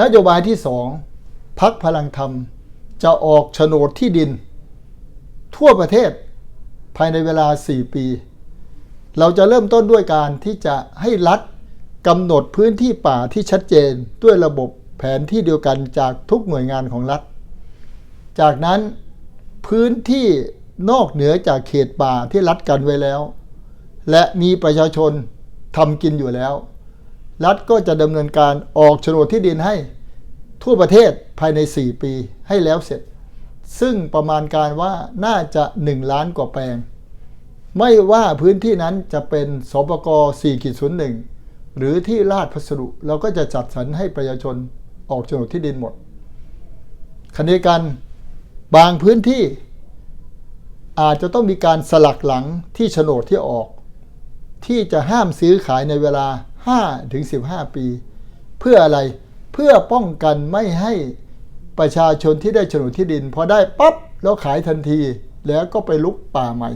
นโยบายที่สองพักพลังธรรมจะออกโฉนดที่ดิน ทั่วประเทศภายในเวลา 4 ปี เราจะเริ่มต้นด้วยการที่จะให้รัฐกำหนดพื้นที่ป่าที่ชัดเจนด้วยระบบแผนที่เดียวกันจากทุกหน่วยงานของรัฐ จากนั้นพื้นที่นอกเหนือจากเขตป่าที่รัฐกันไว้แล้ว และมีประชาชนทำกินอยู่แล้ว รัฐก็จะดำเนินการออกโฉนดที่ดินให้ทั่วประเทศภายใน 4 ปีให้แล้วเสร็จ ซึ่งประมาณการว่าน่าจะ 1 ล้านกว่าแปลง ไม่ว่าพื้นที่นั้นจะเป็นสปก4ขีด01 หรือที่ราชพัสดุเราก็จะจัดสรรให้ประชาชนออกโฉนดที่ดินหมดขณะเดียวกันบางพื้นที่อาจจะต้องมีการสลักหลังที่โฉนดที่ออก ที่จะห้ามซื้อขายในเวลา 5ถึง15 ปี เพื่ออะไรเพื่อป้องกันไม่ให้ประชาชนที่ได้โฉนดที่ดิน พอได้ปั๊บแล้วขายทันทีแล้วก็ไปลุกป่าใหม่